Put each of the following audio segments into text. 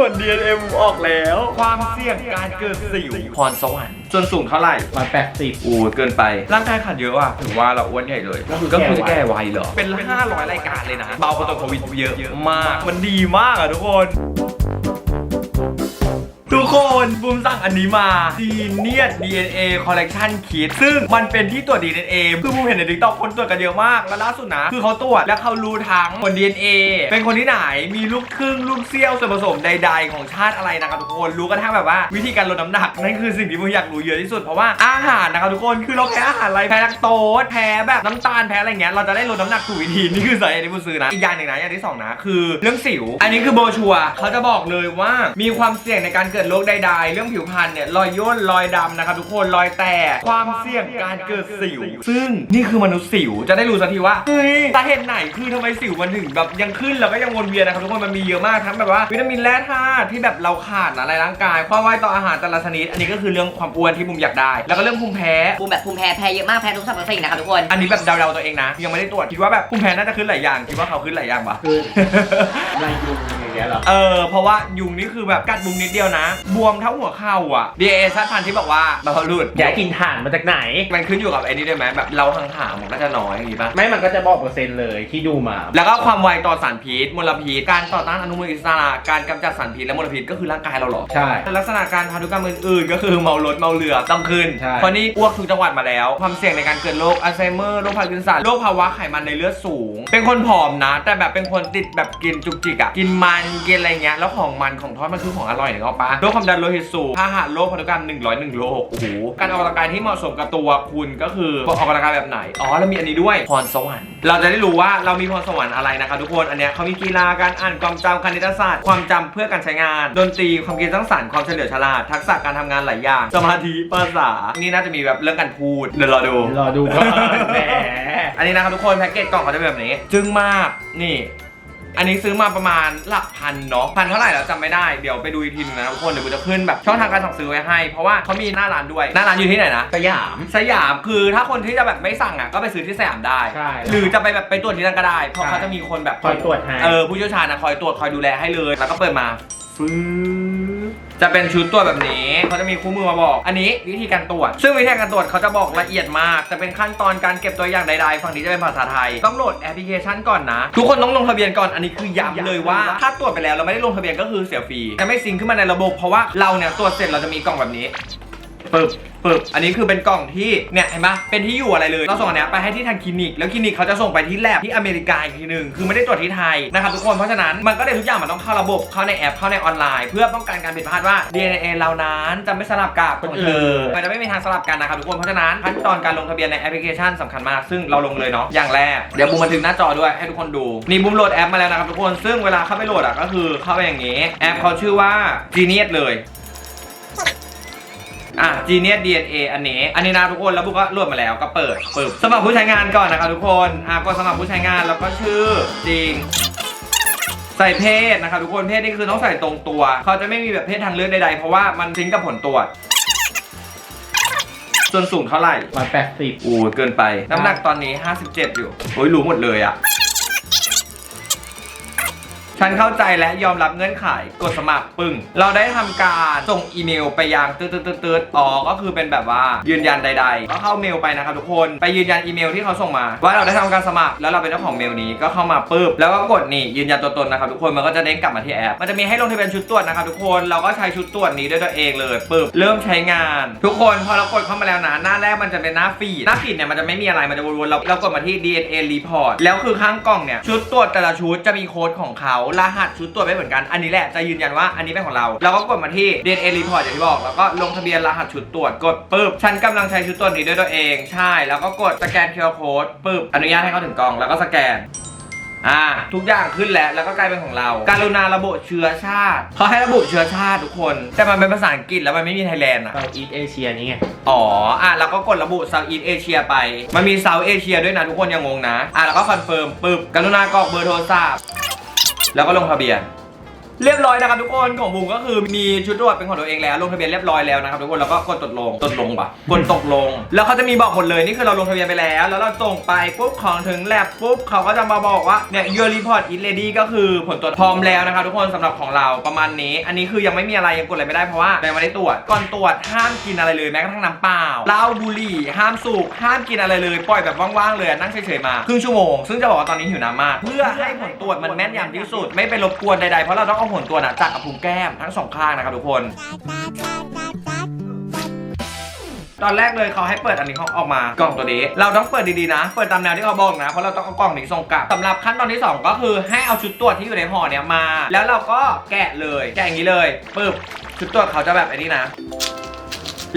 ผล DNA ออกแล้ว ความเสี่ยงการเกิดสิวพรสวรรค์ส่วนสูงเท่าไหร่ร้อยแปดสิบโอ้เกินไป ร่างกายขาดเยอะอะถือว่าเราอ้วนใหญ่เลย ก็คือก็คือแก่แก่ไวไวเหรอ เป็น 500 รายการเลยนะ เบากว่าตัวโควิดเยอะมาก มันดีมากอะทุกคน ทุกคนบูมสั่งอันนี้มา Genius DNA Collection Kit ซึ่งมันเป็นที่ตรวจ DNA คือบูมเห็นใน TikTok คนตรวจกันเยอะมาก แล้วล่าสุดนะ คือเขาตรวจแล้วเขารู้ทั้งคน DNA เป็นคนที่ไหนมีลูกครึ่งลูกเซี่ยวส่วนผสมใด ๆ ของชาติอะไรนะครับทุกคนรู้กันทั้งแบบว่า วิธีการลดน้ำหนักนั่นคือสิ่งที่บูมอยากรู้เยอะที่สุดเพราะว่าอาหารนะครับทุกคนคือเราแพ้อาหารอะไรแพ้แลคโตสแพ้แบบน้ำตาลแพ้อะไรเงี้ยเราจะได้ลดน้ำหนักถูกวิธีนี่คือสาเหตุที่บูมซื้อนะอีกอย่างหนึ่งนะอย่างที่สองนะคือ เรื่องสิว อันนี้คือโบชัวเขาจะบอกเลยว่ามีความเสี่ยงในการเกิดโรคใดๆ เรื่องผิวพรรณเนี่ยรอยย่นรอยดำนะครับทุกคนรอยแตกความเสี่ยงการเกิดสิว ซึ่งนี่คือมนุษย์สิวจะได้รู้สักทีว่าเฮ้ยสาเหตุไหนคือทำไมสิวมันถึงแบบยังขึ้นแล้วก็ยังวนเวียนนะครับทุกคนมันมีเยอะมากทั้งแบบว่าวิตามินแร่ธาตุที่แบบเราขาดนะในร่างกายความไวต่ออาหารแต่ละชนิดอันนี้ก็คือเรื่องความอ้วนที่มุมอยากได้ แล้วก็เรื่องภูมิแพ้ภูมิแบบภูมิแพ้แพ้เยอะมากแพ้ทุกสัปดาห์สิ่งนะคะทุกคนอันนี้แบบเดาๆตัวเองนะ ยังไม่ได้ตรวจคิดว่าแบบภูมิแพ้น่าจะขึ้นหลายอย่างคิดว่าเขาขึ้นหลายอย่างปะคือลายยุงอย่างเงี้ยเหรอเออเพราะว่ายุงนี่คือแบบกัดบุมนิดเดียวนะบวมเท่าหัวเข่าอะ DNA ชาติพันธุ์ที่บอกว่าบาพารุดอย่ากินถ่านมาจากไหน มันขึ้นอยู่กับไอ้นี่ด้วยไหมแบบเราห่างๆมันก็จะน้อยอย่างงี้ป่ะไม่มันก็จะบอกเปอร์เซ็นต์เลยที่ดูมาแล้วก็ความไวต่อสารพิษมลพิษการต่อต้านอนุมูลอิสระการกำจัดสารพิษและมลพิษก็คือร่างกายเราเหรอใช่ ลักษณะการพันธุกรรมอื่นๆก็คือเมารถเมาเรือต้องขึ้นใช่ เพราะนี่อ้วกทุกจังหวัดมาแล้ว ความเสี่ยงในการเกิดโรคอัลไซเมอร์โรคพาร์กินสันโรคภาวะไขมันในเลือดสูง เป็นคนผอมนะ แต่แบบเป็นคนติดแบบกินจุกจิกอะกินมันกินอะไรเงี้ยแล้วของมันของทอดมันคือของอร่อยเนี่ยเอาปะโรคความดันโลหิตสูงพาหะโรคพันธุกรรม101 โรค โอ้โห การออกกำลังกายที่เหมาะสมกับตัวคุณก็คือออกกำลังกายแบบไหน อ๋อ แล้วมีอันนี้ด้วย พรสวรรค์ เราจะได้รู้ว่าเรามีพรสวรรค์อะไรนะครับทุกคน อันเนี้ยเขามีกีฬา การอ่านความจำคณิตศาสตร์ ความจำเพื่อการใช้งาน ดนตรี ความคิดสร้างสรรค์ ความเฉลียวฉลาด ทักษะการทำงานหลายอย่าง สมาธิ ภาษา นี่น่าจะมีแบบเรื่องการพูด เดี๋ยวรอดู รอดูก่อนแหม อันนี้นะครับทุกคนแพ็กเกจกล่องเขาจะเป็นแบบนี้ จึ้งมาก นี่ อันนี้ซื้อมาประมาณหลักพันเนาะพันเท่าไหร่แล้วจำไม่ได้เดี๋ยวไปดูอีกทีหนึงนะทุกคนเดี๋ยวกูจะขึ้นแบบช่องทางการสั่งซื้อไว้ให้ เพราะว่าเขามีหน้าร้านด้วยหน้าร้านอยู่ที่ไหนนะสยามสยามคือถ้าคนที่จะแบบไม่สั่งอะก็ไปซื้อที่สยามได้ ใช่หรือจะไปแบบไปตรวจที่นั่นก็ได้ เพราะใช่เขาจะมีคนแบบคอยตรวจให้ เออผู้เชี่ยวชาญนะคอยตรวจคอยดูแลให้เลยแล้วก็เปิดมาฟื้ จะเป็นชุดตรวจแบบนี้เขาจะมีคู่มือมาบอก อันนี้วิธีการตรวจ ซึ่งวิธีการตรวจเขาจะบอกละเอียดมาก จะเป็นขั้นตอนการเก็บตัวอย่างใดๆ ฝั่งนี้จะเป็นภาษาไทย ต้องโหลดแอปพลิเคชันก่อนนะ ทุกคนต้องลงทะเบียนก่อน อันนี้คือย้ำเลยว่า ถ้าตรวจไปแล้วเราไม่ได้ลงทะเบียนก็คือเสียฟรี จะไม่ซิงค์ขึ้นมาในระบบ เพราะว่าเราเนี่ยตรวจเสร็จเราจะมีกล่องแบบนี้ ปึ๊บปึ๊บอันนี้คือเป็นกล่องที่เนี่ยเห็นปะเป็นที่อยู่อะไรเลยเราส่งอันเนี้ยไปให้ที่ทางคลินิก แล้วคลินิกเขาจะส่งไปที่แลบที่อเมริกาอีกทีหนึ่งคือไม่ได้ตรวจที่ไทยนะครับทุกคนเพราะฉะนั้นมันก็เลยทุกอย่างมันต้องเข้าระบบเข้าในแอปเข้าในออนไลน์ เพื่อป้องกันการผิดพลาดว่า DNA เรานั้นจะไม่สลับกับคนอื่นมันจะไม่มีทางสลับกันนะครับทุกคนเพราะฉะนั้นขั้นตอนการลงทะเบียนในแอปพลิเคชันสำคัญมากซึ่งเราลงเลยเนาะอย่างแรกเดี๋ยวบูมบันทึกหน้าจอด้วยให้ทุกคนดูนี่บูมโหลดแอปมาแล้วนะครับทุกคนซึ่งเวลาเข้าไปโหลดอะก็คือเข้าไปอย่างนี้แอปเขาชื่อว่า Genius เลย อะ Genius DNA อันนี้ อันนี้นะทุกคนแล้วบุ๊กก็โหลดมาแล้วก็เปิดปึ๊บสมัครผู้ใช้งานก่อนนะครับทุกคนอะกดสมัครผู้ใช้งานแล้วก็ชื่อจริงใส่เพศนะครับทุกคนเพศนี่คือต้องใส่ตรงตัว เขาจะไม่มีแบบเพศทางเลือกใดๆ เพราะว่ามันซิงก์กับผลตรวจส่วนสูงเท่าไหร่ร้อยแปดสิบอู้เกินไป น้ำหนักตอนนี้ 57 อยู่โอ้ยรู้หมดเลยอะ ฉันเข้าใจและยอมรับเงื่อนไขกดสมัครปึ้ง เราได้ทำการส่งอีเมลไปยังตืดตืดตืดตืดอ๋อก็คือเป็นแบบว่ายืนยันใด ๆ ก็เข้าเมลไปนะครับทุกคนไปยืนยันอีเมลที่เขาส่งมา ว่าเราได้ทำการสมัครแล้วเราเป็นเจ้าของเมลนี้ก็เข้ามาปึ๊บแล้วก็กดนี่ยืนยันตัวตนนะครับทุกคนมันก็จะเด้งกลับมาที่แอปมันจะมีให้ลงทะเบียนชุดตรวจนะครับทุกคนเราก็ใช้ชุดตรวจนี้ด้วยตัวเองเลยปึ๊บเริ่มใช้งาน ทุกคนพอเรากดเข้ามาแล้วนะหน้าแรกมันจะเป็นหน้าฟีดหน้าฟีดเนี่ยมันจะไม่มีอะไรมันจะวนๆเราเรากดมาที่ DNA report แล้วคือข้างกล่องเนี่ยชุดตรวจแต่ละชุดจะมีโค้ดของเขารหัสชุดตรวจไม่เหมือนกัน อันนี้แหละจะยืนยันว่าอันนี้เป็นของเรา เราก็กดมาที่ DNA report อย่างที่บอก แล้วก็ลงทะเบียนรหัสชุดตรวจกดปึ๊บ ฉันกำลังใช้ชุดตรวจนี้ด้วยตัวเอง ใช่ แล้วก็กดสแกน QR code ปึ๊บ อนุญาตให้เข้าถึงกล่อง แล้วก็สแกนอ่าทุกอย่างขึ้นแล้วแล้วก็กลายเป็นของเรา การุณาระบุเชื้อชาติเขาให้ระบุเชื้อชาติทุกคน แต่มันเป็นภาษาอังกฤษแล้วมันไม่มีไทยแลนด์อะเราอีทเอเชียนี่ไง อ๋ออะแล้วก็กดระบุ Southeast Asia ไป มันมี South Asia ด้วยนะทุกคนยังงงนะ อะแล้วก็คอนเฟิร์มปึ๊บกรุณากรอกเบอร์โทรศัพท์ แล้วก็ลงทะเบียน เรียบร้อยนะครับทุกคนของบูมก็คือมีชุดตรวจเป็นของตัวเองแล้วลงทะเบียนเรียบร้อยแล้วนะครับทุกคนแล้วก็กดตดลงตดลงปะกดตกลง แล้วเขาจะมีบอกหมดเลยนี่คือเราลงทะเบียนไปแล้ว แล้วเราส่งไปปุ๊บของถึงแลบปุ๊บเขาก็จะมาบอกว่าเนี่ย your report is ready ก็คือผลตรวจพร้อมแล้วนะครับทุกคนสำหรับของเราประมาณนี้ อันนี้คือยังไม่มีอะไรยังกดอะไรไม่ได้เพราะว่ายังไม่ได้ตรวจก่อนตรวจห้ามกินอะไรเลยแม้กระทั่งน้ำเปล่าเหล้าบุหรี่ ห้ามสูบห้ามกินอะไรเลยปล่อยแบบว่างๆเลยนั่งเฉยๆมาครึ่งชั่วโมงซึ่งจะบอกว่าตอนนี้หิวน้ำมากเพื่อให้ผลตรวจมันแม่นยำที่สุดไม่ไปรบกวนใดๆเพราะเราต้องเอาหนตัวนะจักกับพุงแก้มทั้งสองข้างนะครับทุกคน ตอนแรกเลยเขาให้เปิดอันนี้เขาออกมากล่องตัวนี้ เราต้องเปิดดีๆนะ เปิดตามแนวที่เขาบอกนะ เพราะเราต้องเอากล่องนี้ส่งกลับสำหรับขั้นตอนที่ 2 ก็คือให้เอาชุดตรวจที่อยู่ในห่อเนี้ยมา แล้วเราก็แกะเลย แกะอย่างนี้เลยปึ๊บชุดตรวจเขาจะแบบไอ้นี้นะ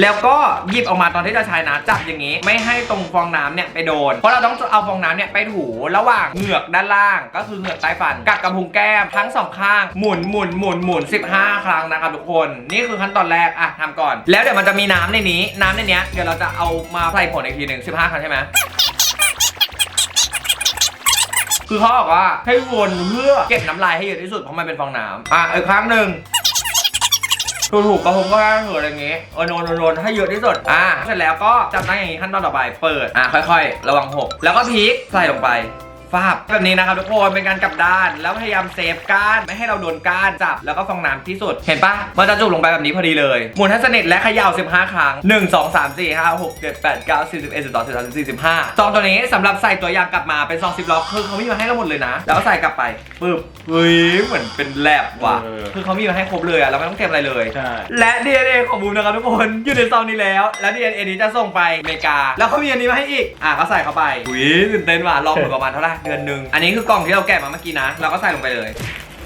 แล้วก็หยิบออกมาตอนที่จะใช้นะจับอย่างนี้ ไม่ให้ตรงฟองน้ำเนี่ยไปโดน เพราะเราต้องเอาฟองน้ำเนี่ยไปถูระหว่างเหงือกด้านล่าง ก็คือเหงือกใต้ฟันกับกระพุ้งแก้มทั้งสองข้างหมุนหมุนหมุนหมุน15 ครั้งนะครับทุกคนนี่คือขั้นตอนแรกอะทำก่อน แล้วเดี๋ยวมันจะมีน้ำในนี้ น้ำในเนี้ยเดี๋ยวเราจะเอามาใส่ผลอีกทีหนึ่ง15 ครั้งใช่ไหมคือเขาบอกว่าให้วนเพื่อเก็บน้ำลายให้เยอะที่สุดเพราะมันเป็นฟองน้ำอะอีกครั้งหนึ่ง ถูกถูกกระผมก็ได้ถือะอะไรอย่างงี้เออโนนโนนโนนให้เยอะที่สุดอ่าเสร็จแล้วก็จับตั้งอย่างงี้ขั้นตอนต่อไปเปิดอ่าค่อย ๆ ระวังหกแล้วก็พลิกใส่ลงไป ฟาบแบบนี้นะครับทุกคนเป็นการกลับด้าน แล้วพยายามเซฟก้านไม่ให้เราโดนก้านจับแล้วก็ฟองน้ำที่สุด เห็นปะมันจะจุกลงไปแบบนี้พอดีเลยหมุนให้สนิทและเขย่า 15 ครั้ง 1 2 3 4 5 6 7 8 9 10 11 12 13 14 15ซองตัวนี้สำหรับใส่ตัวอยางกลับมาเป็นซองซิปล็อกคือเขามีมาให้เราหมดเลยนะ แล้วก็ใส่กลับไปปึ๊บเฮ้ยเหมือนเป็นแลบว่ะเออ คือเขามีมาให้ครบเลยอะเราไม่ต้องเก็บอะไรเลย ใช่ และ DNA ของบูมนะครับทุกคนอยู่ในซองนี้แล้ว แล้ว DNA นี้จะส่งไปอเมริกา แล้วเขามีอันนี้มาให้อีก อะก็ใส่เข้าไปอุ้ยตื่นเต้นว่ะรอผลประมาณเท่าไหร่เดือนหนึ่งอันนี้คือกล่องที่เราแกะมาเมื่อกี้นะ เราก็ใส่ลงไปเลย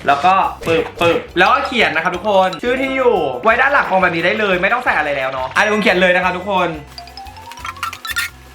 แล้วก็ปึบปึบแล้วก็เขียนนะครับทุกคน ชื่อที่อยู่ ไว้ด้านหลังกล่องแบบนี้ได้เลย ไม่ต้องใส่อะไรแล้วเนาะอะเดี๋ยวผมเขียนเลยนะครับทุกคน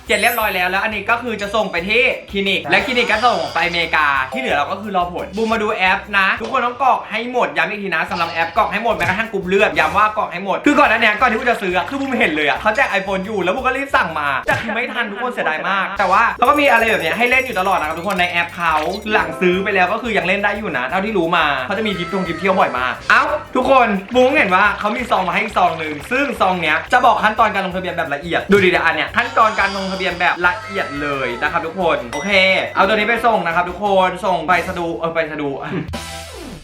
เขียนเรียบร้อยแล้วแล้วอันนี้ก็คือจะส่งไปที่คลินิก และคลินิกก็ส่งไปอเมริกาที่เหลือเราก็คือรอผลบูมมาดูแอปนะ ทุกคนต้องกรอกให้หมดย้ำอีกทีนะสำหรับแอปกรอกให้หมดแม้กระทั่งกลุ่มเลือดย้ำว่ากรอกให้หมดคือก่อนหน้านี้ก่อนที่บูมจะซื้ออะคือบูมเห็นเลยอะเขาแจก iPhone อยู่แล้วบูมก็รีบสั่งมาแต่คือไม่ทันทุกคนเสียดายมาก แต่ว่าเขาก็มีอะไรแบบเนี้ยให้เล่นอยู่ตลอดนะครับทุกคนในแอปเขาหลังซื้อไปแล้วก็คือยังเล่นได้อยู่นะเท่าที่รู้มาเขาจะมีกิฟต์ทงกิฟต์เที่ยวบ่อยมากเอ้าทุกคนบูมเห็นว่าเขามีซองมาให้อีกซองหนึ่งซึ่งซองเนี้ยจะบอกขั้นตอนการลงทะเบียนแบบละเอียดดูดิเดี๋ยวอันเนี้ยขั้นตอนการลงทะเบียนแบบละเอียดเลยนะครับทุกคนโอเค เอาตัวนี้ไปส่งนะครับทุกคนส่งไปสะดูเออไปสะดู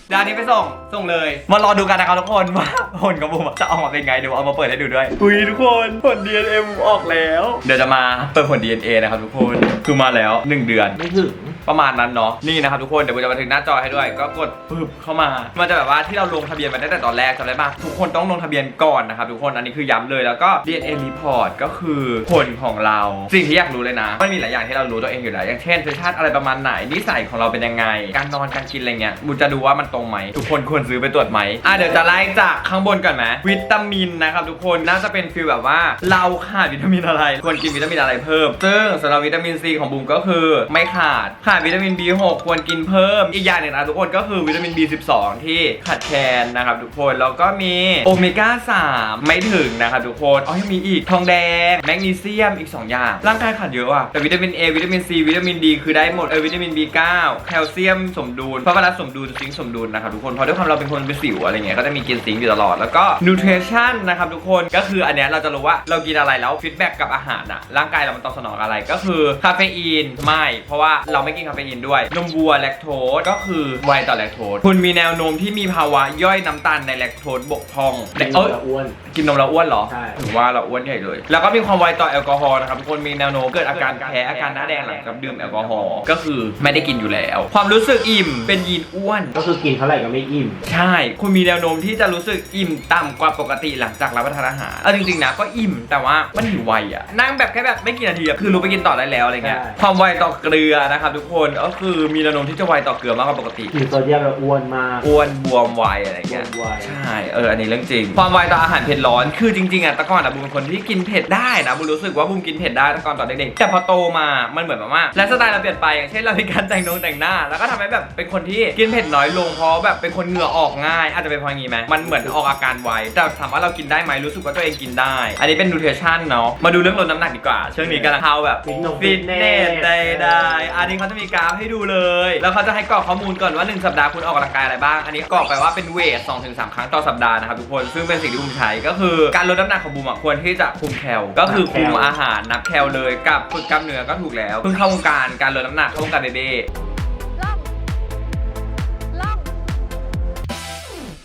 เดี๋ยวอันนี้ไปส่ง ส่งเลย มารอดูกันนะครับทุกคนว่าผลของบูมจะออกมาเป็นไงเดี๋ยวเอามาเปิดให้ดูด้วยอุ้ยทุกคนผล DNA บูมออกแล้ว เดี๋ยวจะมาเปิดผล DNA นะครับทุกคน คือมาแล้ว 1 เดือน ไม่ถึง ประมาณนั้นเนาะนี่นะครับทุกคนเดี๋ยวผมจะมาถึงหน้าจอให้ด้วย ก็กดปึ๊บเข้ามา มันจะแบบว่าที่เราลงทะเบียนไปตั้งแต่ตอนแรกจำได้ปะทุกคนต้องลงทะเบียนก่อนนะครับทุกคนอันนี้คือย้ำเลยแล้วก็ DNA report ก็คือผลของเราสิ่งที่อยากรู้เลยนะมันมีหลายอย่างที่เรารู้ตัวเองอยู่แล้วอย่างเช่นเชื้อชาติอะไรประมาณไหนนิสัยของเราเป็นยังไง การนอนการกินอะไรเงี้ยบูจะดูว่ามันตรงไหมทุกคนควรซื้อไปตรวจไหมอะเดี๋ยวจะไล่จากข้างบนก่อนไหมวิตามินนะครับทุกคนน่าจะเป็นฟีลแบบว่าเราขาดวิตามินอะไรควรกินวิตามินอะไรเพิ่มซึ่งสำหรับวิตามินซีของบูมก็คือไม่ขาดขาดวิตามิน B6 ควรกินเพิ่ม อีกอย่างหนึ่งนะทุกคนก็คือวิตามิน B12 ที่ขาดแคลนนะครับทุกคน แล้วก็มีโอเมก้า 3 ไม่ถึงนะครับทุกคนอ๋อยังมีอีกทองแดง แมกนีเซียมอีก 2 อย่าง ร่างกายขาดเยอะอะแต่วิตามิน A วิตามิน C วิตามิน D คือได้หมดเออวิตามิน B9 แคลเซียมสมดุลฟอสฟอรัสสมดุลซิงค์สมดุลนะครับทุกคนเพราะด้วยความเราเป็นคนเป็นสิวอะไรเงี้ยก็จะมีกินซิงค์อยู่ตลอดแล้วก็นูเทรชั่นนะครับทุกคนก็คืออันเนี้ยเราจะรู้ว่าเรากินอะไรแล้วฟีดแบ็กกับอาหารอะร่างกายเรามันตอบสนองอะไรก็คือคาเฟอีนไม่เพราะว่าเราไม่กินคาเฟอีนด้วย นมวัวแลคโทสก็คือไวต่อแลคโทสคุณมีแนวโน้มที่มีภาวะย่อยน้ำตาลในแลคโทสบกพร่องเป็นเอ้ย อ้วน กินนมแล้วอ้วนเหรอใช่ ถือว่าเราอ้วนใหญ่เลย แล้วก็มีความไวต่อแอลกอฮอล์นะครับทุกคนมีแนวโน้มเกิดอาการแพ้อาการหน้าแดงหลังจากดื่มแอลกอฮอล์ก็คือไม่ได้กินอยู่แล้ว ความรู้สึกอิ่มเป็นยีนอ้วน ก็คือกินเท่าไหร่ก็ไม่อิ่ม ใช่ คุณมีแนวโน้มที่จะรู้สึกอิ่มต่ำกว่าปกติหลังจากรับประทานอาหารเอาจริงๆนะก็อิ่มแต่ว่ามันหิวไวอะนั่งแบบแค่แบบไม่กี่นาทีอะคือรู้ไปกินต่อได้แล้วอะไรเงี้ยใช่ ความไวต่อเกลือนะครับทุกคนก็คือมีแนวโน้มที่จะไวต่อเกลือมากกว่าปกติกินโซเดียมแล้วอ้วนมาก อ้วนบวมไวอะไรเงี้ยบวมไว ใช่เอออันนี้เรื่องจริง ความไวต่ออาหารเผ็ดร้อนคือจริงๆอะแต่ก่อนอะบูมเป็นคนที่กินเผ็ดได้นะบูมรู้สึกว่าบูมกินเผ็ดได้แต่ก่อนตอนเด็กๆแต่พอโตมามันเหมือนแบบว่าไลฟ์สไตล์เราเปลี่ยนไปอย่างเช่นเรามีการแต่งนงแต่งหน้า แล้วก็ทำให้แบบเป็นคนที่กินเผ็ดน้อยลงเพราะแบบเป็นคนเหงื่อออกง่าย อาจจะเป็นเพราะอย่างงี้ไหมมันเหมือนออกอาการไวแต่ถามว่าเรากินได้ไหมรู้สึกว่าตัวเองกินได้ อันนี้เป็นนูเทชั่นเนาะมาดูเรื่องลดน้ำหนักดีกว่า ช่วงนี้กำลังเข้าแบบฟิตนงฟิตเนสใดๆอันนี้เขาจะมีมีกราฟให้ดูเลย แล้วเขาจะให้กรอกข้อมูลก่อนว่า 1 สัปดาห์คุณออกกำลังกายอะไรบ้าง อันนี้กรอกไปว่าเป็นเวท2-3ถึงครั้งต่อสัปดาห์นะครับทุกคน ซึ่งเป็นสิ่งที่บูมใช้ก็คือการลดน้ำหนักของบูมอะควรที่จะคุมแคล ก็คือคุมอาหารนับแคลเลยกับฝึกกล้ามเนื้อก็ถูกแล้ว เพิ่งเข้าวงการการลดน้ำหนักเข้าวงการเบเบ้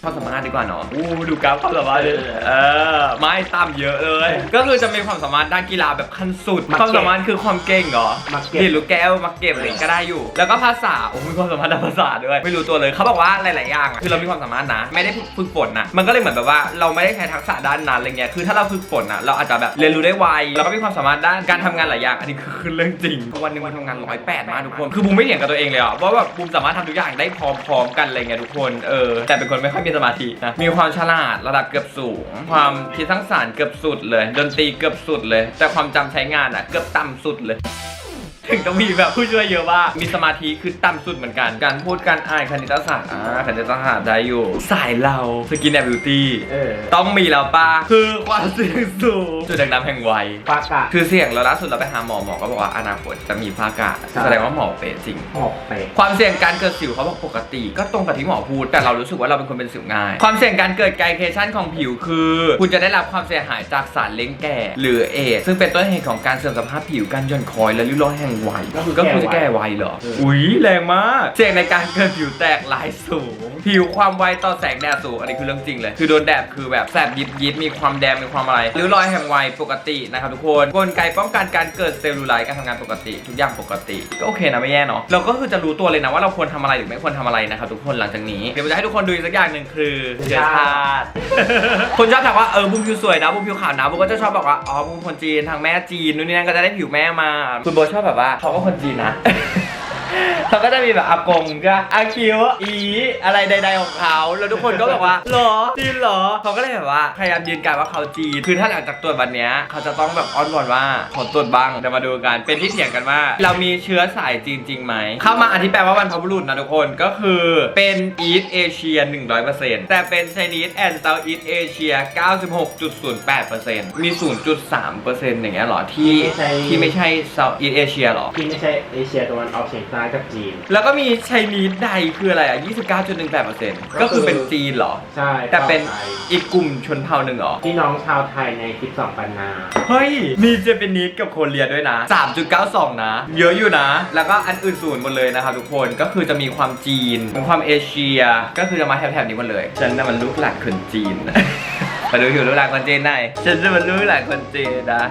ความสามารถดีกว่าเนาะอู้ดูกราฟความสามารถเลยเออไม่ต่ำเยอะเลย ก็คือจะมีความสามารถด้านกีฬาแบบขั้นสุดความสามารถคือความเก่งเหรอมาเก็ดีบดลูกแก้วมาเก็บอะไรก็ได้อยู่ แล้วก็ภาษาโอ้มีความสามารถด้านภาษาด้วย ไม่รู้ตัวเลยเขาบอกว่าหลาย ๆ อย่างอะคือเรามีความสามารถนะ ไม่ได้ฝึกฝนนะมันก็เลยเหมือนแบบว่าเราไม่ได้ใช้ทักษะด้านนั้นอะไรเงี้ยคือถ้าเราฝึกฝนอะเราอาจจะแบบเรียนรู้ได้ไวแล้วก็มีความสามารถด้านการทำงานหลายอย่างอันนี้คือเรื่องจริงวันหนึงมันทำงานร้อยแปดมากทุกคนคือบูมไม่เถียงกับตัวเองเลยอะเพราะว่าบูมสามารถทำทุกอย่างได้พร้อม ๆ กันอะไรเงี้ยทุกคนเออแต่เป็นคนไม่ค่อยมีสมาธินะมีความฉลาดระดับเกือบสูง ความคิดสร้างสรรค์เกือบสุดเลย ดนตรีเกือบสุดเลย แต่ความจำใช้งานอะเกือบต่ำสุดเลย ถึงต้องมีแบบผู้ช่วยเยอะว่ากมีสมาธิคือต่ำสุดเหมือนกัน การพูดการอ่านคณิตศาสตร์อ่าคณิตศาสตร์ได้อยู่ สายเราสกินแอนด์บิวตี้เออต้องมีแล้วป้าคือความเสี่ยงสูงจุดดังดำแห่งวัยปากกาคือเสี่ยงแล้วล่าสุดเราไปหาหมอหมอก็บอกว่าอนาคตจะมีฝ้ากระใช่แสดงว่าหมอเป๊ะจริงหอกเปะความเสี่ยงการเกิดสิวเขาบอกปกติ ก็ตรงกับที่หมอพูด แต่เรารู้สึกว่าเราเป็นคนเป็นสิวง่าย ความเสี่ยงการเกิดไกลเคชันของผิวคือ คุณจะได้รับความเสียหายจากสารเล้งแก่ หรือเอดส์ซึ่งเป็นต้นเหตุของการเสื่อมสภาพผิวการหย่อนคอยและริ้วรอยแห่งวัยก็คือก็คือจะแก้ไวเหรอ อุ๊ยแรงมากเสี่ยงในการเกิดผิวแตกลายสูง ผิวความไวต่อแสงแดดสูง อันนี้คือเรื่องจริงเลย คือโดนแดดคือแบบแสบยิบยิบมีความแดงมีความอะไรริ้วรอยแห่งวัยปกตินะครับทุกคนกลไกป้องกันการเกิดเซลลูไลท์การทำงานปกติ ทุกอย่างปกติก็โอเคนะไม่แย่เนาะเราก็คือจะรู้ตัวเลยนะว่าเราควรทำอะไรหรือไม่ควรทำอะไรนะครับทุกคนหลังจากนี้เดี๋ยวผมจะให้ทุกคนดูอีกสักอย่างหนึ่งคือเชื้อชาติคนชอบถามว่าเออบุ้มผิวสวยนะบุ้มผิวขาวนะบุ้มก็จะชอบบอกว่าอ๋อบุ้มคนจีนทางแม่จีนนู่นนี่นั่นก็จะได้ผิวแม่มา คุณโบชอบแบบว่าเขาก็คนจีนนะ เขาก็จะมีแบบอากงก็อาคิวอีอะไรใด ๆ ของเขาแล้วทุกคนก็แบบว่าหรอจีนเหรอเขาก็เลยแบบว่าพยายามยืนการว่าเขาจีนคือถ้าหลังจากตรวจวันเนี้ยเขาจะต้องแบบอ้อนวอนว่าขอตรวจบ้างเดี๋ยวมาดูกัน เป็นที่เถียงกันว่า เรามีเชื้อสายจีนจริงไหมเข้ามาอธิบายว่าวันพบุรุษนะทุกคนก็คือเป็นอีสเอเชีย100%แต่เป็น Chinese and Southeast Asia 96.08%มี 0.3%อย่างเงี้ยเหรอที่ที่ไม่ใช่ Southeast Asia หรอที่ไม่ใช่เอเชียตะวันออกเฉียงใต้กับจีน แล้วก็มีไชนีสใดคืออะไรอะ 29.18%ก็คือเป็นจีนเหรอ ใช่แต่เป็นชาวไทยอีกกลุ่มชนเผ่าหนึ่งเหรอ พี่น้องชาวไทยใน12ปันนา เฮ้ย มีเจแปนิสกับโคเรียด้วยนะ 3.92 นะ เยอะอยู่นะ แล้วก็อันอื่นศูนย์หมดเลยนะครับทุกคน ก็คือจะมีความจีน มีความเอเชีย ก็คือจะมาแถบๆนี้หมดเลย ฉันน่ะมันลูกหลานคนจีน มาดูอยู่ลูกหลานคนจีนไหนฉันจะมันลูกหลานคนจีนนะ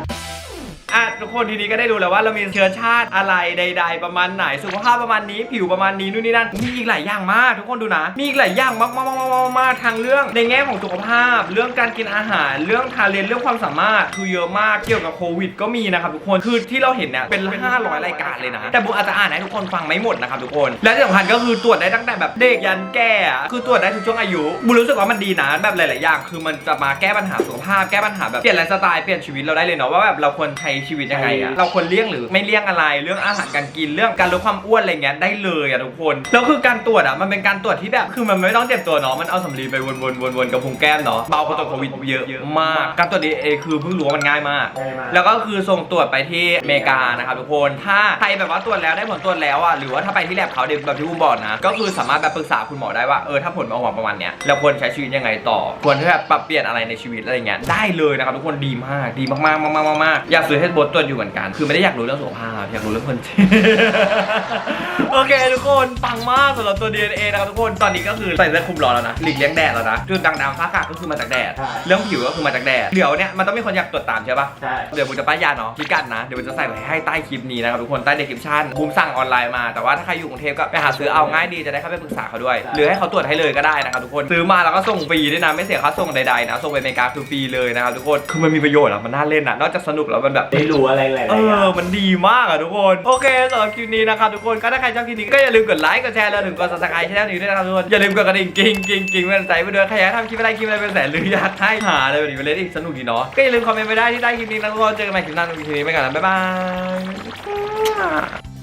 อะทุกคนทีนี้ก็ได้รู้แล้วว่าเรามีเชื้อชาติอะไรใด ๆ ประมาณไหน สุขภาพประมาณนี้ผิวประมาณนี้นู่นนี่นั่นมีอีกหลายอย่างมาก ทุกคนดูนะ มีอีกหลายอย่างมากมากมากมากทางเรื่องในแง่ของสุขภาพ เรื่องการกินอาหาร เรื่องทาเลนเรื่องความสามารถคือเยอะมากเกี่ยวกับโควิด ก็มีนะครับทุกคนคือที่เราเห็นเนี่ยเป็น 500 รายการเลยนะ แต่บุอาจจะอ่านให้ทุกคนฟังไม่หมดนะครับทุกคน และที่สำคัญก็คือตรวจได้ตั้งแต่แบบเด็กยันแก่คือตรวจได้ทุกช่วงอายุบุรู้สึกว่ามันดีนะแบบหลาย ๆ อย่าง คือมันจะมาแก้ปัญหาสุขภาพแก้ปัญหาแบบเปลี่ยนไลฟ์สไตล์เปลี่ยนชีวิตเราได้เลยเนาะว่าแบบเราควรใช้ชีวิตยังไงอะเราควรเลี่ยงหรือไม่เลี่ยงอะไรเรื่องอาหารการกินเรื่องการลดความอ้วนอะไรเงี้ยได้เลยอะทุกคนแล้วคือการตรวจอะมันเป็นการตรวจที่แบบคือมันไม่ต้องเจ็บตัวเนาะมันเอาสำลีไปวนๆวนๆกับพุงแก้มเนาะเบากว่าตรวจโควิดเยอะมากการตรวจดีเอคือเพิ่งรู้ว่ามันง่ายมากได้มาแล้วก็คือส่งตรวจไปที่อเมริกานะครับทุกคนถ้าใครแบบว่าตรวจแล้วได้ผลตรวจแล้วอะหรือว่าถ้าไปที่แลบเขาเดี๋ยวแบบที่ผมบอกนะก็คือสามารถแบบปรึกษาคุณหมอได้ว่าเออถ้าผลมาออกมาประมาณเนี้ยเราควรใช้ชีวิตยังไงต่อ ควรที่แบบปรับเปลี่ยนอะไรในชีวิตอะไรเงี้ยได้เลยนะครับทุกคนดีมากดีมากๆมากๆมากๆมากๆอยากซื้อให้โบทตรวจอยู่เหมือนกัน คือไม่ได้อยากรู้เรื่องสุขภาพอยากรู้เรื่องคนจริงโอเคทุกคนปังมากสำหรับตัว DNA นะครับทุกคนตอนนี้ก็คือใส่เสื้อคลุมร้อนแล้วนะหลีกเลี่ยงแดดแล้วนะจุดด่างดำฟ้ากระก็คือมาจากแดด ใช่ เรื่องผิวก็คือมาจากแดดเดี๋ยวเนี่ยมันต้องมีคนอยากตรวจตามใช่ปะ ใช่ เดี๋ยวผมจะป้ายยาเนาะพิกัดนะ เดี๋ยวผมจะใส่ไว้ให้ใต้คลิปนี้นะครับทุกคนใต้เดสคริปชั่นบูมสั่งออนไลน์มา แต่ว่าถ้าใครอยู่กรุงเทพก็ไปหาซื้อเอาง่ายดีจะได้เข้าไปปรึกษาเขาด้วย หรือให้เขาตรวจให้เลยก็ได้นะครับทุกคนซื้อมาแล้วก็ส่งฟรีด้วยนะไม่เสียค่าส่งใดๆนะส่งไปอเมริกาคือฟรีเลยนะครับทุกคนคือมันมีประโยชน์อะมันน่าเล่นอะนอกจากสนุกแล้วมันแบบได้รู้อะไรหลายๆเออย่าอง มันดีมากอะทุกคน โอเคสำหรับคลิปนี้นะครับทุกคนก็ถ้าใครชอบคลิปนี้ก็อย่าลืมกดไลค์ กดแชร์แล้วถึงกด subscribe ช่องนี้ด้วยนะครับทุกคน อย่าลืมกดกระดิ่งกิ้งกิ้งกิ้งเป็นใจไปด้วยใครอยากให้ทำคลิปอะไรคลิปอะไรเป็นแสนหรืออยากให้หาอะไรแบบนี้ไปเล่นอีกสนุกดีเนาะ ก็อย่าลืมคอมเมนต์ไปได้ที่ใต้คลิปนี้นะทุกคน เจอกันใหม่คลิปหน้าในคลิปนี้ไปก่อนนะบ๊ายบาย